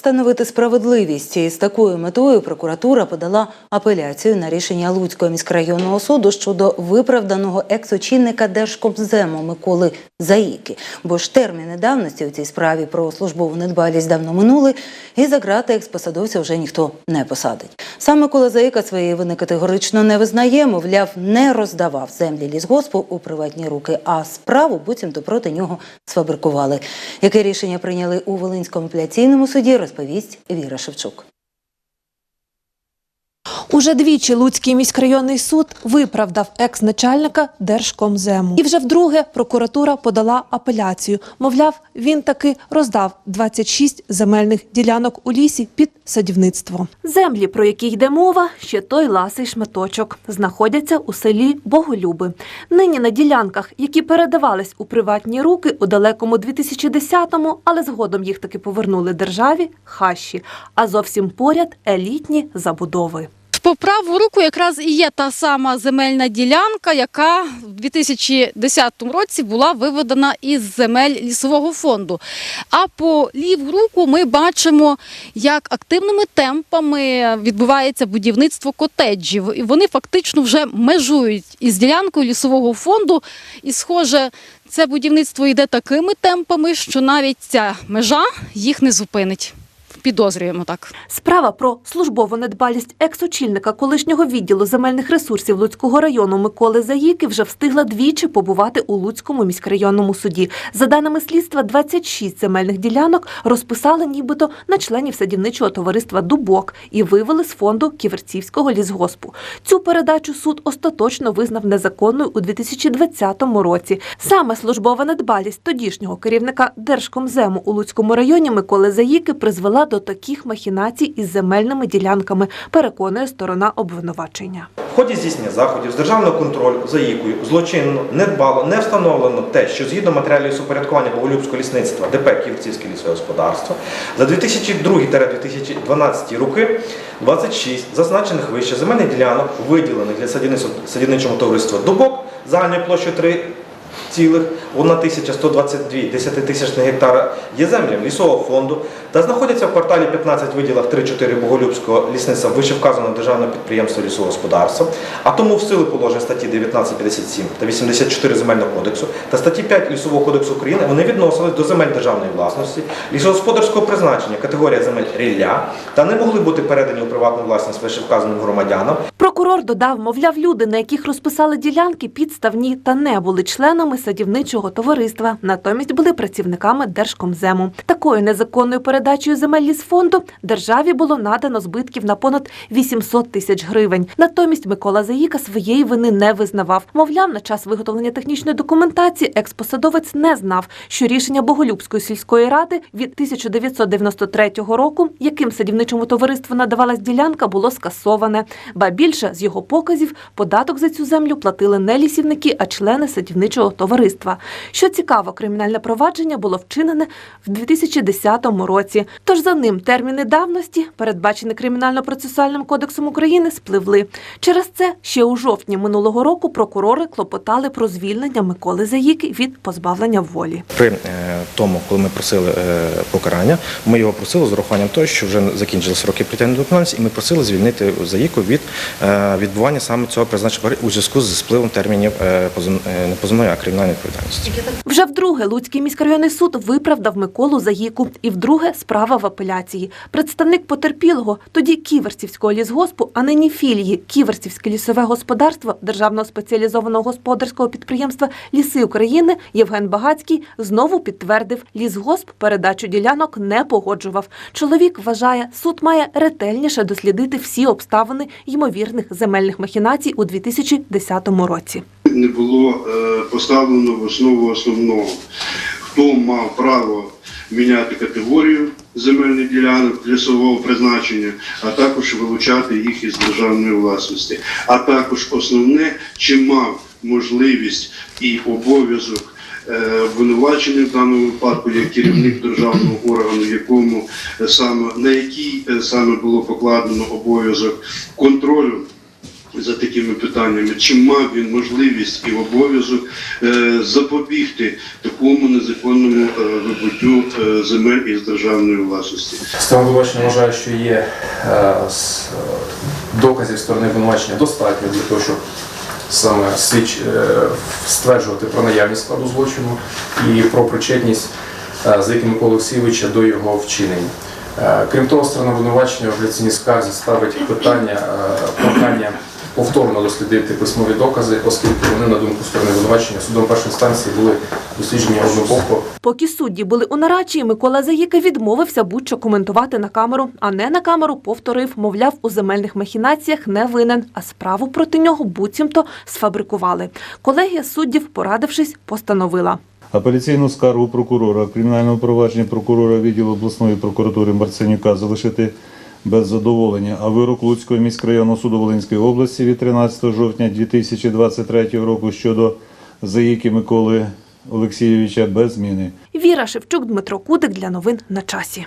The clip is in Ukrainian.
встановити справедливість. І з такою метою прокуратура подала апеляцію на рішення Луцького міськрайонного суду щодо виправданого екс-очільника Держкомзему Миколи Заїки. Бо ж терміни давності у цій справі про службову недбалість давно минули, і за грати експосадовця вже ніхто не посадить. Сам Микола Заїка своєї вини категорично не визнає, мовляв, не роздавав землі лісгоспу у приватні руки, а справу буцімто проти нього сфабрикували. Яке рішення прийняли у Волинському апеляційному суді, розповість Віра Шевчук. Уже двічі Луцький міськрайонний суд виправдав екс-начальника Держкомзему. І вже вдруге прокуратура подала апеляцію. Мовляв, він таки роздав 26 земельних ділянок у лісі під садівництво. Землі, про які йде мова, ще той ласий шматочок, знаходяться у селі Боголюби. Нині на ділянках, які передавались у приватні руки у далекому 2010-му, але згодом їх таки повернули державі, хащі, а зовсім поряд елітні забудови. По праву руку якраз і є та сама земельна ділянка, яка в 2010 році була виведена із земель лісового фонду. А по ліву руку ми бачимо, як активними темпами відбувається будівництво котеджів. І вони фактично вже межують із ділянкою лісового фонду. І, схоже, це будівництво йде такими темпами, що навіть ця межа їх не зупинить. Підозрюємо так. Справа про службову недбалість екс-очільника колишнього відділу земельних ресурсів Луцького району Миколи Заїки вже встигла двічі побувати у Луцькому міськрайонному суді. За даними слідства, 26 земельних ділянок розписали нібито на членів садівничого товариства Дубок і вивели з фонду Ківерцівського лісгоспу. Цю передачу суд остаточно визнав незаконною у 2020 році. Саме службова недбалість тодішнього керівника Держкомзему у Луцькому районі Миколи Заїки призвела до таких махінацій із земельними ділянками, переконує сторона обвинувачення. В ході здійснення заходів з державного контролю за їкою злочинно, недбало, не встановлено те, що згідно матеріалів супорядкування Боголюбського лісництва ДП Київцівське лісове господарство за 2002-2012 роки 26 зазначених вище земельних ділянок, виділених для садівничого товариства Дубок загальною площею 3 цілих 1122 десятитисячних гектара є землям лісового фонду та знаходяться в кварталі 15 виділах 3-4 Боголюбського лісництва вищевказаного державного підприємства лісового господарства, а тому в силу положень статті 1957 та 84 земельного кодексу та статті 5 Лісового кодексу України вони відносились до земель державної власності, лісогосподарського призначення, категорія земель рілля та не могли бути передані у приватну власність вищевказаним громадянам Прокурор додав, мовляв, люди, на яких розписали ділянки, підставні та не були членами садівничого товариства, натомість були працівниками Держкомзему. Такою незаконною передачею земель лісфонду державі було надано збитків на понад 800 тисяч гривень. Натомість Микола Заїка своєї вини не визнавав. Мовляв, на час виготовлення технічної документації експосадовець не знав, що рішення Боголюбської сільської ради від 1993 року, яким садівничому товариству надавалась ділянка, було скасоване. Ба більше з його показів податок за цю землю платили не лісівники, а члени садівничого товариства. Що цікаво, кримінальне провадження було вчинене в 2010 році. Тож за ним терміни давності, передбачені кримінально-процесуальним кодексом України, спливли. Через це ще у жовтні минулого року прокурори клопотали про звільнення Миколи Заїки від позбавлення волі. При е, тому, коли ми просили е, покарання, ми його просили з урахуванням того, що вже закінчилися роки притягнення до і ми просили звільнити заїку від е, відбування саме цього призначення у зв'язку з спливом термінів е, е, не позовної, а кримінальної відповідальності. Вже вдруге Луцький міськрайонний суд виправдав Миколу Заїку. І вдруге справа в апеляції. Представник потерпілого, тоді Ківерцівського лісгоспу, а нині філії Ківерцівське лісове господарство Державного спеціалізованого господарського підприємства Ліси України Євген Багацький знову підтвердив, лісгосп передачу ділянок не погоджував. Чоловік вважає, суд має ретельніше дослідити всі обставини ймовірних земельних махінацій у 2010 році. не було е, поставлено в основу основного, хто мав право міняти категорію земельних ділянок лісового призначення, а також вилучати їх із державної власності. А також основне, чи мав можливість і обов'язок е, обвинувачений в даному випадку як керівник державного органу, якому е, саме на який саме було покладено обов'язок контролю за такими питаннями, чи мав він можливість і обов'язок е, запобігти такому незаконному е, вибуттю е, земель із державної власності. Сторона обвинувачення вважає, що є е, е, доказів сторони обвинувачення достатньо для того, щоб саме слідч е, стверджувати про наявність складу злочину і про причетність е, Заїки Миколи Олексійовича до його вчинень. Е, Крім того, сторона обвинувачення в апеляційній скарзі ставить питання е, прохання повторно дослідити письмові докази, оскільки вони, на думку сторони обвинувачення, судом першої інстанції були досліджені однобоко Поки судді були у нарадчі, Микола Заїка відмовився будь-що коментувати на камеру, а не на камеру повторив, мовляв, у земельних махінаціях не винен, а справу проти нього буцімто сфабрикували. Колегія суддів, порадившись, постановила. Апеляційну скаргу прокурора кримінального провадження прокурора відділу обласної прокуратури Марценюка залишити без задоволення, а вирок Луцького міськрайонного суду Волинської області від 13 жовтня 2023 року щодо заїки Миколи Олексійовича без зміни. Віра Шевчук, Дмитро Кудик для новин на часі.